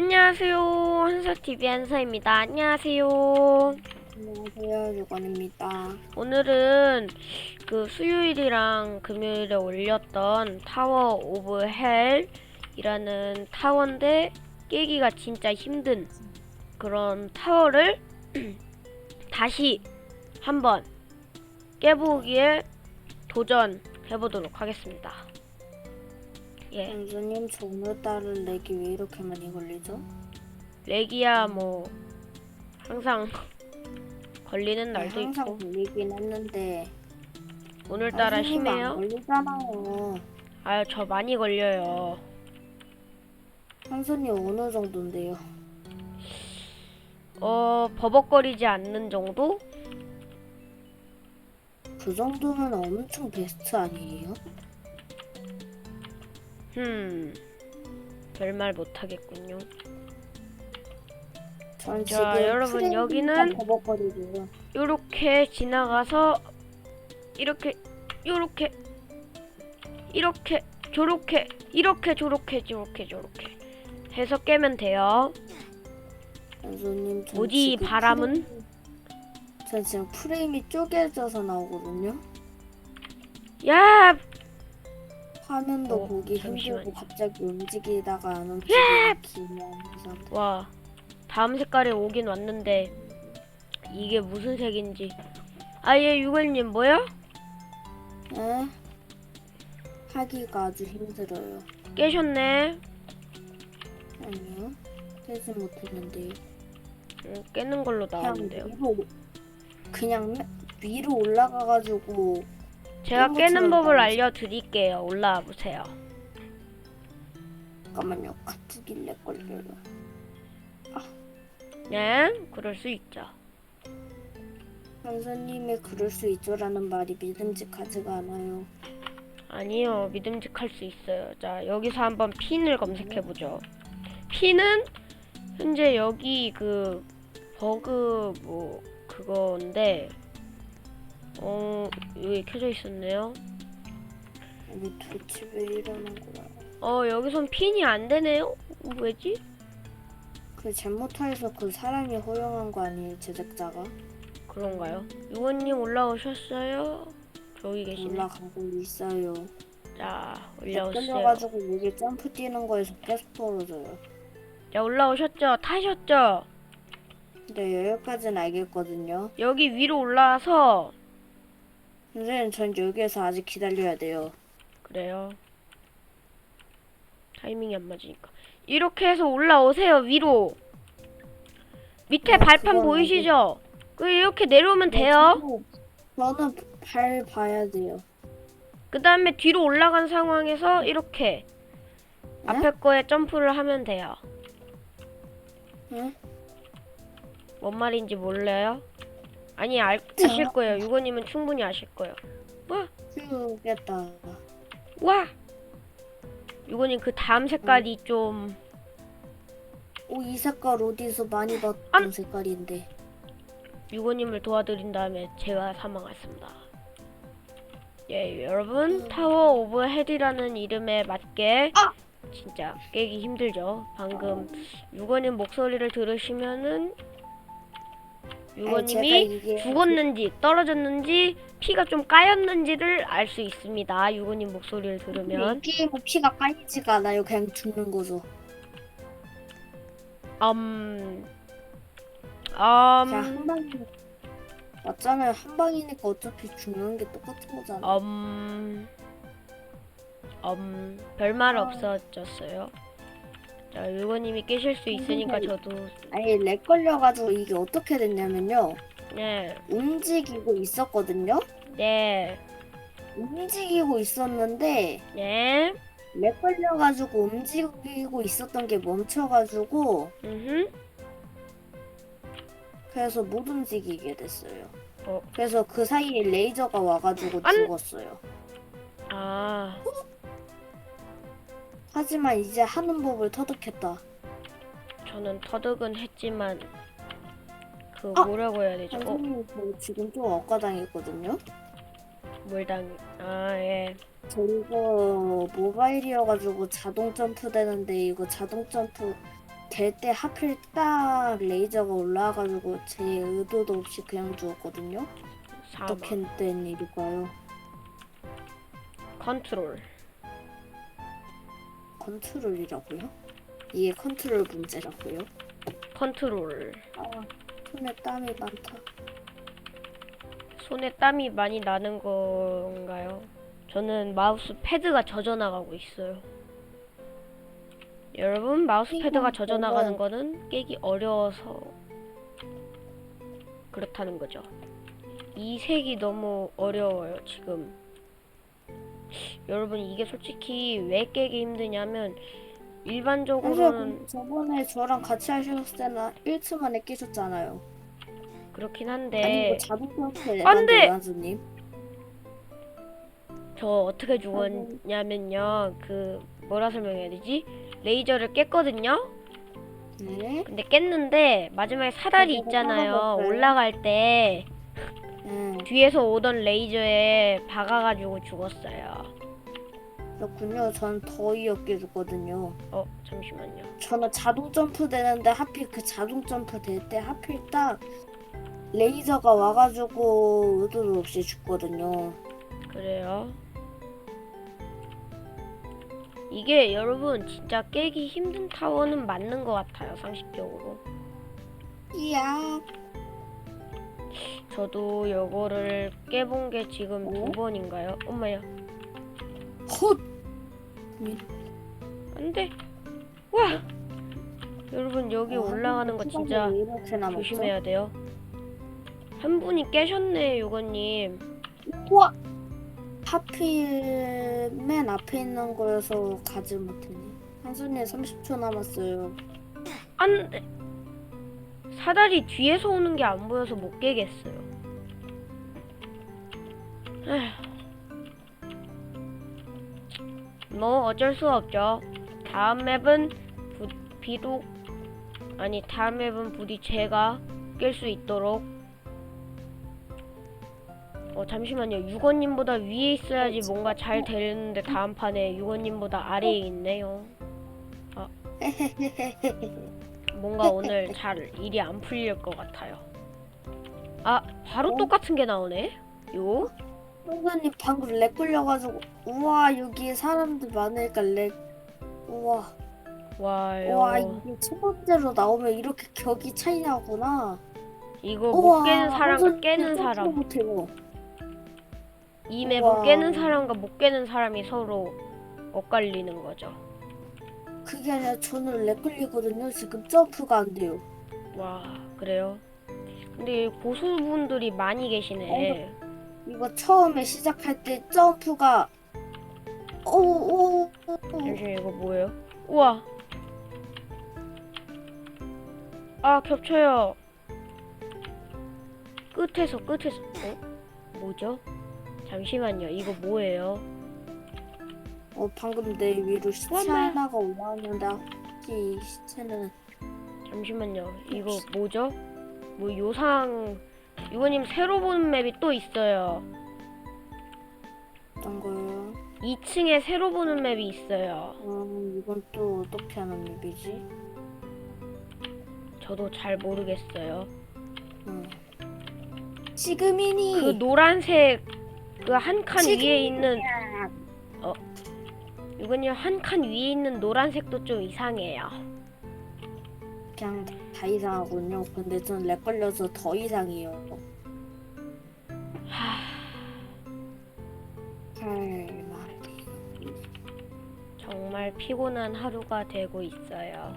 안녕하세요. 한서TV 한서입니다. 안녕하세요. 안녕하세요, 유건입니다. 오늘은 그 수요일이랑 금요일에 올렸던 타워 오브 헬이라는 타워인데 깨기가 진짜 힘든 그런 타워를 다시 한번 깨보기에 도전해보도록 하겠습니다. 예. 선생님, 저 오늘따라 렉이 왜 이렇게 많이 걸리죠? 렉이야 뭐 항상 걸리는 날도 네, 항상 있고 걸리긴 했는데 오늘따라 선생님 안 심해요. 걸리잖아요. 아유 저 많이 걸려요. 한손이 어느 정도인데요? 어 버벅거리지 않는 정도? 그 정도면 엄청 베스트 아니에요? 흠 별말 못하겠군요. 전 자, 지금 여러분, 여기는 버벅거리고요. 요렇게 지나가서 이렇게 요렇게 이렇게 저렇게 이렇게 저렇게 저렇게 저렇게 해서 깨면 돼요. 선생님, 전 뭐지, 지금 바람은? 프레임이- 전 지금 프레임이 쪼개져서 나오거든요. 야 화면도 어, 보기 잠시만요. 힘들고 갑자기 움직이다가 안 이상. 와 다음 색깔이 오긴 왔는데 이게 무슨 색인지 아예 유걸님 뭐야? 에? 하기가 아주 힘들어요. 깨셨네 아니요. 깨지 못했는데요. 음, 깨는 걸로 그냥 나왔는데요 위로 그냥 위로 올라가가지고 제가 깨는 법을. 알려드릴게요 올라와 보세요 잠깐만요. 가뜩일래 걸려요. 네 그럴 수 있죠 선생님이 그럴 수 있죠라는 말이 믿음직하지가 않아요. 아니요 믿음직할 수 있어요 자 여기서 한번 핀을 검색해 보죠 핀은 현재 여기 그 버그 뭐 그건데 어 여기 켜져 있었네요 아니 도대체 왜 이러는 거야? 어 여기선 핀이 안 되네요 왜지? 그 잘못해서 그 사람이 허용한 거 아니에요 제작자가? 그런가요? 유원님 올라오셨어요? 저기 계시네 올라가고 있어요. 자 올라오세요 끌려가지고 여기 점프 뛰는 거에서 계속 떨어져요. 자 올라오셨죠? 타셨죠? 근데 여기까지는 알겠거든요. 여기 위로 올라와서 선생님 전 여기에서 아직 기다려야 돼요. 그래요 타이밍이 안 맞으니까 이렇게 해서 올라오세요 위로 밑에 아, 발판 그건 보이시죠? 그 이렇게 내려오면 돼요 저는 발 봐야 돼요. 그 다음에 뒤로 올라간 상황에서 이렇게 네? 앞에 거에 점프를 하면 돼요 응? 뭔 말인지 몰라요? 아니 알, 아실 거예요 유고님은 충분히 아실 거예요 와 죽겠다. 와! 유고님 그 다음 색깔이 좀 오, 이 색깔 어디서 많이 봤던 안- 색깔인데. 유고님을 도와드린 다음에 제가 사망했습니다. 예, 여러분 타워 오브 헤드라는 이름에 맞게 아! 진짜 깨기 힘들죠. 방금 유고님 목소리를 들으시면은 유고님이 이게 죽었는지 떨어졌는지 피가 좀 까였는지를 알 수 있습니다. 유고님 목소리를 들으면 이 게임은 피가 까이지가 않아요. 그냥 죽는 거죠. 음, 자, 음, 한 방이 맞잖아요. 한 방이니까 어차피 죽는 게 똑같은 거잖아. 음, 음, 별말 아. 없어졌어요. 자, 유고님이 깨실 수 있으니까 저도, 아니 렉 걸려가지고 이게 어떻게 됐냐면요. 네, 움직이고 있었거든요. 네, 움직이고 있었는데 네, 렉 걸려가지고 움직이고 있었던 게 멈춰가지고 음, 그래서 못 움직이게 됐어요. 어. 그래서 그 사이에 레이저가 와가지고 안- 죽었어요. 아, 하지만 이제 하는 법을 터득했다. 저는 터득은 했지만, 그, 아! 뭐라고 해야 되죠? 어, 선생님 저 지금 좀 억까당했거든요. 뭘 당, 아, 예. 저 이거 모바일이어가지고 자동 점프 되는데 이거 자동 점프 될 때 하필 딱 레이저가 올라와가지고 제 의도도 없이 그냥 죽었거든요. 사막 어떻게 된 일일까요? 컨트롤 컨트롤이라고요? 이게 컨트롤 문제라고요? 컨트롤 아, 손에 땀이 많다. 손에 땀이 많이 나는 건가요? 저는 마우스 패드가 젖어 나가고 있어요. 여러분 마우스 패드가 젖어 나가는 거는 깨기 어려워서 그렇다는 거죠. 이 색이 너무 어려워요 지금. 여러분 이게 솔직히 왜 깨기 힘드냐면 일반적으로는 그 저번에 저랑 같이 하셨을 때는 1초 만에 끼셨잖아요. 그렇긴 아니 한데 뭐 자동차 안 돼! 연수님. 저 어떻게 죽었냐면요 그 뭐라 설명해야 되지 레이저를 깼거든요 네. 근데 깼는데 마지막에 사다리 있잖아요 떨어졌어요. 올라갈 때 네. 뒤에서 오던 레이저에 박아가지고 죽었어요 그렇군요. 전더 이었게 죽거든요. 어 잠시만요 저는 자동 점프 되는데 하필 그 자동 점프 될 때 하필 딱 레이저가 와가지고 의도도 없이 죽거든요. 그래요 이게 여러분 진짜 깨기 힘든 타워는 맞는 것 같아요 상식적으로 이야. 저도 요거를 깨본 게 지금 어? 두 번인가요? 엄마야 헛. 안 돼 와 여러분 여기 아, 올라가는 거 진짜 이렇게? 조심해야 돼요 한 분이 깨셨네 요거님 우와. 하필 맨 앞에 있는 거여서 가지 못했네. 한순이에 30초 남았어요. 안 돼 사다리 뒤에서 오는 게 안 보여서 못 깨겠어요. 뭐 어쩔 수 없죠. 다음 맵은 부, 비록 아니 다음 맵은 부디 제가 깰 수 있도록. 어 잠시만요. 유건님보다 위에 있어야지 뭔가 잘 되는데 다음 판에 유건님보다 아래에 있네요 뭔가 오늘 잘 일이 안 풀릴 것 같아요. 아, 바로 어? 똑같은 게 나오네? 요? 선생님 방금 렉 걸려가지고 우와 여기 사람들 많으니까 렉 우와 와요. 우와 이게 첫 번째로 나오면 이렇게 격이 차이 나구나 이거 우와, 못 깨는 사람과 선생님 깨는 사람. 이 맵은 우와. 깨는 사람과 못 깨는 사람이 서로 엇갈리는 거죠. 그게 아니라 저는 렉 걸리거든요 지금 점프가 안 돼요 와, 그래요? 근데 고수분들이 많이 계시네. 이거 처음에 시작할 때 점프가 오오 잠시만 이거 뭐예요? 우와. 아, 겹쳐요. 끝에서 끝에서 어? 뭐죠? 잠시만요. 이거 뭐예요? 어 방금 내 위로 시체 엄마. 하나가 올라왔는데 혹시 이 시체는 잠시만요. 이거 뭐죠? 뭐 요상 유원님 새로 보는 맵이 또 있어요. 어떤 거예요? 2층에 새로 보는 맵이 있어요. 음 이건 또 어떻게 하는 맵이지? 저도 잘 모르겠어요. 음. 지금이니 그 노란색 그 한 칸 위에 있는 유건님 한칸 위에 있는 노란색도 좀 이상해요. 그냥 다 이상하군요. 근데 전렉 걸려서 더 이상해요. 말이. 정말 피곤한 하루가 되고 있어요.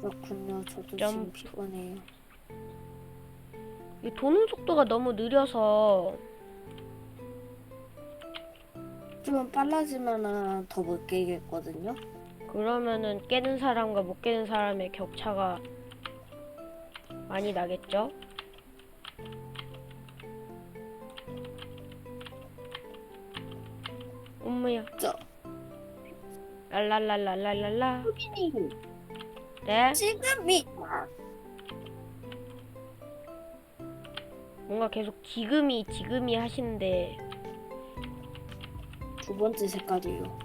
그렇군요. 저도 점- 지금 피곤해요. 이 도는 속도가 너무 느려서 좀 빨라지면은 더 못 깨겠거든요. 그러면은 깨는 사람과 못 깨는 사람의 격차가 많이 나겠죠? 엄마야. 저- 랄랄랄랄랄랄라. 네? 지금이 뭔가 계속 지금이 지금이 하시는데 두 번째 색깔이요.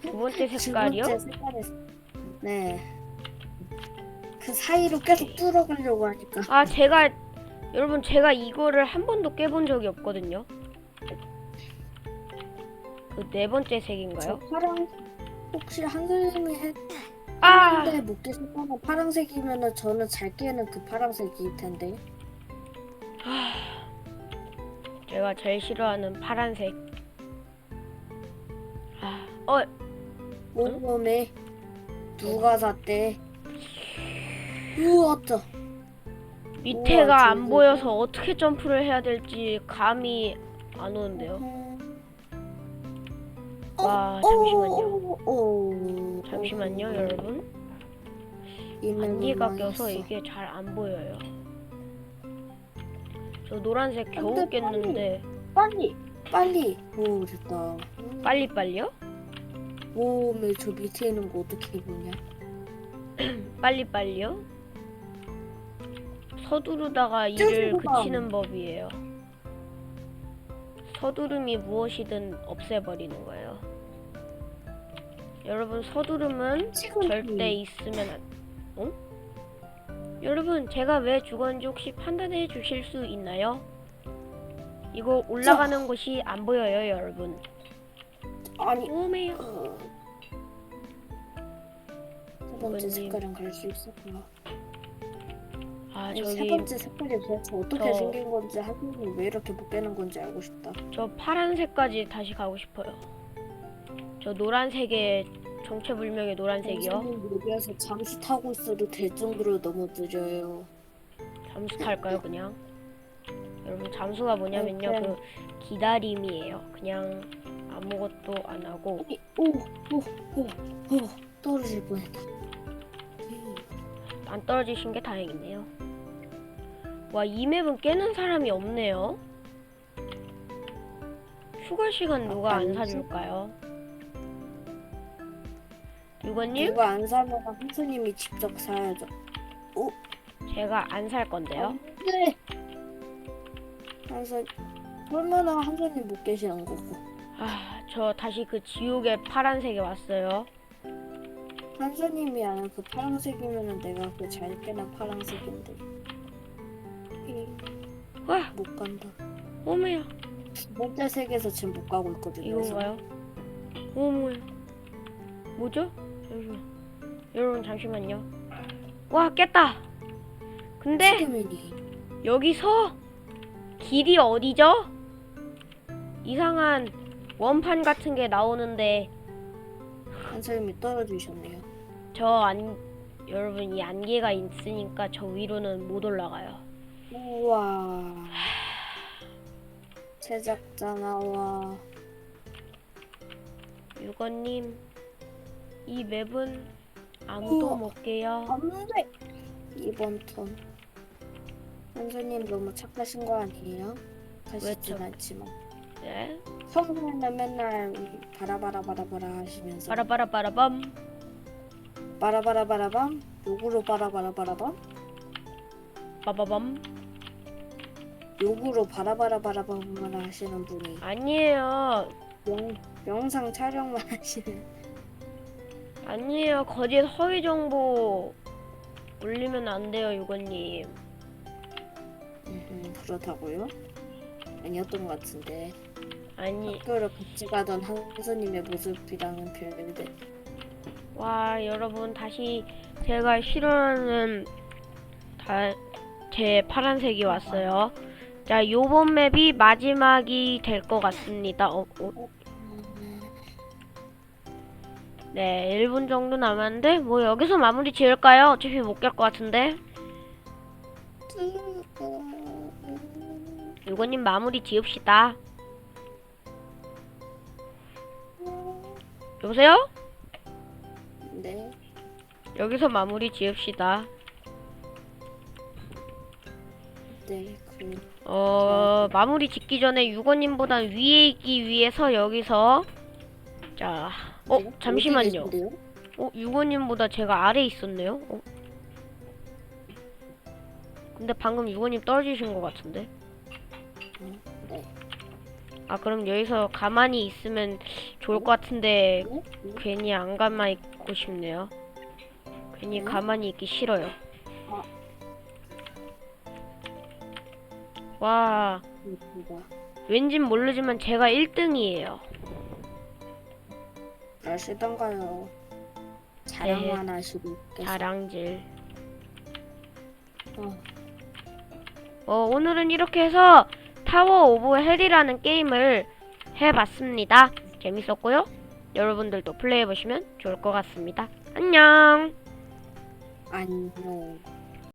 두 번째 두 색깔이요? 번째 색깔이 네. 그 사이로 계속 뚫어가려고 하니까. 아 제가 여러분 제가 이거를 한 번도 깨본 적이 없거든요. 그 네 번째 저 색인가요? 파랑 혹시 한글님이 해 아 근데 못 깨셨다면 파란색이면은 저는 잘 깨는 그 파란색일 텐데. 제가 제일 싫어하는 파란색. 아, 어 오메 누가 샀대? 우왔다. 밑에가 우와, 안. 보여서 어떻게 점프를 해야 될지 감이 안 오는데요. 와 잠시만요. 오, 잠시만요, 여러분. 안개가 껴서 이게 잘 안 보여요. 저 노란색 겨우 깼는데 빨리 빨리 오 됐다. 빨리 빨리요? 오메 저 밑에 있는 거 어떻게 보냐? 빨리 빨리요? 서두르다가 일을. 그치는 법이에요. 서두름이 무엇이든 없애버리는 거예요. 여러분 서두름은 지금 절대 있으면 안. 어? 여러분 제가 왜 죽었는지 혹시 판단해 주실 수 있나요? 이거 올라가는 곳이 안 보여요, 여러분. 아니 오메요. 어, 세 번째 색깔은 갈 수 있었구나. 아세 저기 번째 색깔이 도대체 어떻게 저- 생긴 건지 하긴 왜 이렇게 못 깨는 건지 알고 싶다. 저 파란색까지 다시 가고 싶어요. 저 노란색의 정체불명의 노란색이요. 선생님 여기에서 잠수 타고 있어도 될 정도로 너무 느려요. 잠수 탈까요, 그냥? 여러분 잠수가 뭐냐면요, 네. 그 기다림이에요. 그냥 아무것도 안 하고 오오오오 떨어질 뻔했다. 안 떨어지신 게 다행이네요. 와, 이 맵은 깨는 사람이 없네요. 휴가 시간 누가 안 아니지? 사줄까요? 유건님, 누가 안 사면 한수님이 직접 사야죠. 제가 안 살 건데요. 네. 한수 얼마나 한수님 못 계시는 거고. 아, 저 다시 그 지옥의 파란색에 왔어요. 한수님이 아는 그 파란색이면은 내가 그 잘 깨는 파란색인데. 이, 와, 못 간다. 오메야. 두 번째 색에서 지금 못 가고 있거든요. 이건가요? 어머야. 뭐죠? 잠시만. 여러분 잠시만요. 와 깼다. 근데 여기서 길이 어디죠? 이상한 원판 같은 게 나오는데 한수님이 떨어지셨네요. 저 안 여러분 이 안개가 있으니까 저 위로는 못 올라가요. 우와. 제작자 나와. 유건님 이 맵은 아무도 우와. 못 깨요. 안돼. 이번 턴. 한수님 너무 착하신 거 아니에요? 하시진 왜죠? 않지만. 네. 평소에는 맨날 바라바라바라바라 하시면서 빠라빠라빠라밤. 바라바라바라밤 욕으로 바라바라바라밤 빠바밤. 욕으로 바라바라바라밤을 하시는 분이 아니에요. 영, 영상 촬영만 하시는 아니에요. 거짓 허위 정보 올리면 안 돼요, 유건님. 음, 그렇다고요? 아니었던 것 같은데 아니, 학교를 같이 가던 한수님의 모습이랑은 별개 와, 여러분 다시 제가 싫어하는 다, 제 파란색이 왔어요. 자, 요번 맵이 마지막이 될 것 같습니다. 어, 어, 네, 1분 정도 남았는데 뭐 여기서 마무리 지을까요? 어차피 못 깰 것 같은데. 유건님 마무리 지읍시다. 여보세요? 네 여기서 마무리 지읍시다. 네, 그 어, 마무리 짓기 전에 유건님보단 위에 있기 위해서 여기서 자, 어, 네? 잠시만요. 어디 계신데요? 어, 유건님보다 제가 아래 있었네요. 어? 근데 방금 유건님 떨어지신 것 같은데. 음, 네. 아, 그럼 여기서 가만히 있으면 좋을 것 같은데 네? 네? 괜히 안 가만히 있고 싶네요. 괜히 응? 가만히 있기 싫어요. 어. 와, 왠진 모르지만 제가 1등이에요. 그러시던가요. 자랑만 네. 하시고. 자랑질. 어, 어, 오늘은 이렇게 해서 타워 오브 헬이라는 게임을 해봤습니다. 재밌었고요. 여러분들도 플레이해보시면 좋을 것 같습니다. 안녕! 안녕.